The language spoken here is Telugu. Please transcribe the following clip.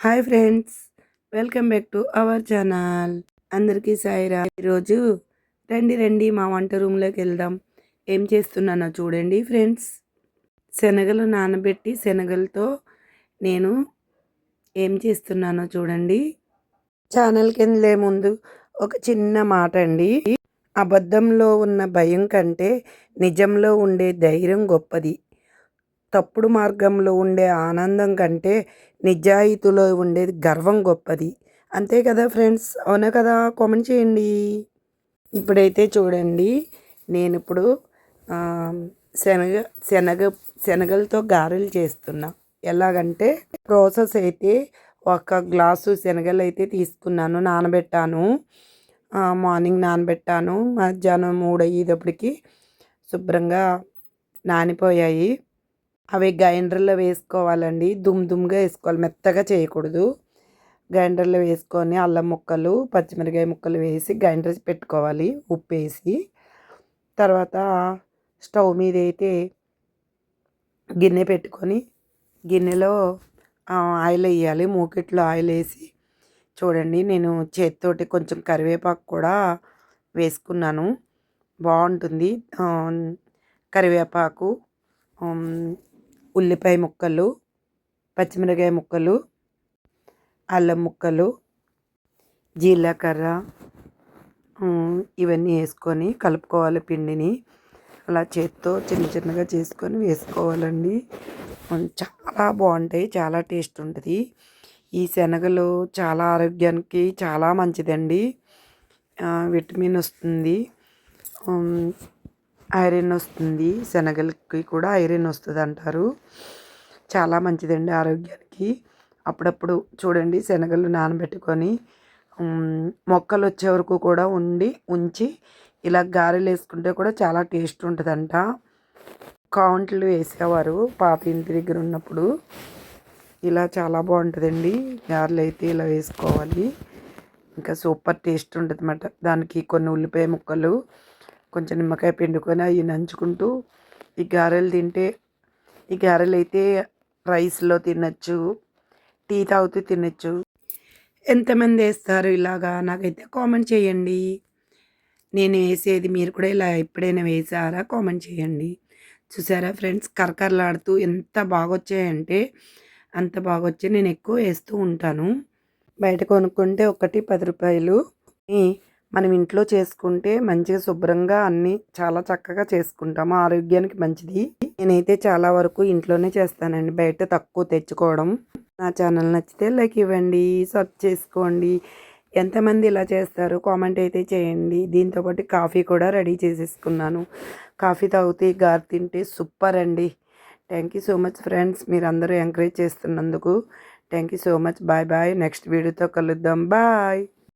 Hi friends welcome back to our channel. అందరికీ సాయిరా. ఈరోజు రండి రండి మా వంట రూమ్లోకి వెళ్దాం. ఏం చేస్తున్నానో చూడండి ఫ్రెండ్స్. శనగలు నానబెట్టి శనగలతో నేను ఏం చేస్తున్నానో చూడండి. ఛానల్ కిందలే ముందు ఒక చిన్న మాట అండి. అబద్ధంలో ఉన్న భయం కంటే నిజంలో ఉండే ధైర్యం గొప్పది. తప్పుడు మార్గంలో ఉండే ఆనందం కంటే నిజాయితీలో ఉండేది గర్వం గొప్పది. అంతే కదా ఫ్రెండ్స్? అవునా కదా? కామెంట్ చేయండి. ఇప్పుడైతే చూడండి నేను ఇప్పుడు శనగ శనగ శనగలతో గారెలు చేస్తున్నా. ఎలాగంటే ప్రాసెస్ అయితే ఒక గ్లాసు శనగలు అయితే తీసుకున్నాను నానబెట్టాను. మార్నింగ్ నానబెట్టాను మధ్యాహ్నం మూడు అయ్యేటప్పటికి శుభ్రంగా నానిపోయాయి. అవి గ్రైండర్లో వేసుకోవాలండి. దుమ్ దుమ్గా వేసుకోవాలి. మెత్తగా చేయకూడదు. గ్రైండర్లో వేసుకొని అల్లం ముక్కలు పచ్చిమిరకాయ ముక్కలు వేసి గ్రైండర్ పెట్టుకోవాలి. ఉప్పు వేసి తర్వాత స్టవ్ మీద అయితే గిన్నె పెట్టుకొని గిన్నెలో ఆయిల్ వేయాలి. మూకిట్లో ఆయిల్ వేసి చూడండి. నేను చేతితోటి కొంచెం కరివేపాకు కూడా వేసుకున్నాను. బాగుంటుంది. కరివేపాకు ఉల్లిపాయ ముక్కలు పచ్చిమిరకాయ ముక్కలు అల్లం ముక్కలు జీలకర్ర ఇవన్నీ వేసుకొని కలుపుకోవాలి పిండిని. అలా చేత్తో చిన్న చిన్నగా చేసుకొని వేసుకోవాలండి. చాలా బాగుంటాయి చాలా టేస్ట్ ఉంటుంది. ఈ శనగలు చాలా ఆరోగ్యానికి చాలా మంచిదండి. విటమిన్ వస్తుంది. ఐరన్ వస్తుంది. శనగలకి కూడా ఐరన్ వస్తుంది అంటారు చాలా మంచిదండి ఆరోగ్యానికి. అప్పుడప్పుడు చూడండి శనగలు నానబెట్టుకొని మొక్కలు వచ్చే వరకు కూడా ఉండి ఉంచి ఇలా గారెలు వేసుకుంటే కూడా చాలా టేస్ట్ ఉంటుందంట. కౌంట్లు వేసేవారు పాత ఇంటి దగ్గర ఉన్నప్పుడు. ఇలా చాలా బాగుంటుందండి. గారెలు అయితే ఇలా వేసుకోవాలి. ఇంకా సూపర్ టేస్ట్ ఉంటుంది అన్నమాట దానికి కొన్ని ఉల్లిపాయ ముక్కలు కొంచెం నిమ్మకాయ పిండుకొని అవి నంచుకుంటూ ఈ గారెలు తింటే ఈ గారెలు అయితే రైస్లో తినచ్చు టీ తాగుతూ తినచ్చు. ఎంతమంది వేస్తారు ఇలాగా? నాకైతే కామెంట్ చేయండి. నేను వేసేది మీరు కూడా ఇలా ఎప్పుడైనా వేసారా? కామెంట్ చేయండి. చూసారా ఫ్రెండ్స్? కరకరలాడుతూ ఎంత బాగా వచ్చాయంటే అంత బాగా వచ్చాయి నేను ఎక్కువ వేస్తూ ఉంటాను. బయట కొనుక్కుంటే ఒకటి పది రూపాయలు. మనం ఇంట్లో చేసుకుంటే మంచిగా శుభ్రంగా అన్నీ చాలా చక్కగా చేసుకుంటాము. ఆరోగ్యానికి మంచిది. నేనైతే చాలా వరకు ఇంట్లోనే చేస్తానండి. బయట తక్కువ తెచ్చుకోవడం. నా ఛానల్ నచ్చితే లైక్ ఇవ్వండి సబ్ చేసుకోండి. ఎంతమంది ఇలా చేస్తారు? కామెంట్ అయితే చేయండి. దీంతోపాటు కాఫీ కూడా రెడీ చేసేసుకున్నాను. కాఫీ తాగితే గారు తింటే సూపర్ అండి. Thank you so much friends. మీరు అందరూ ఎంకరేజ్ చేస్తున్నందుకు thank you so much. Bye bye. Next వీడియోతో కలుద్దాం. బాయ్.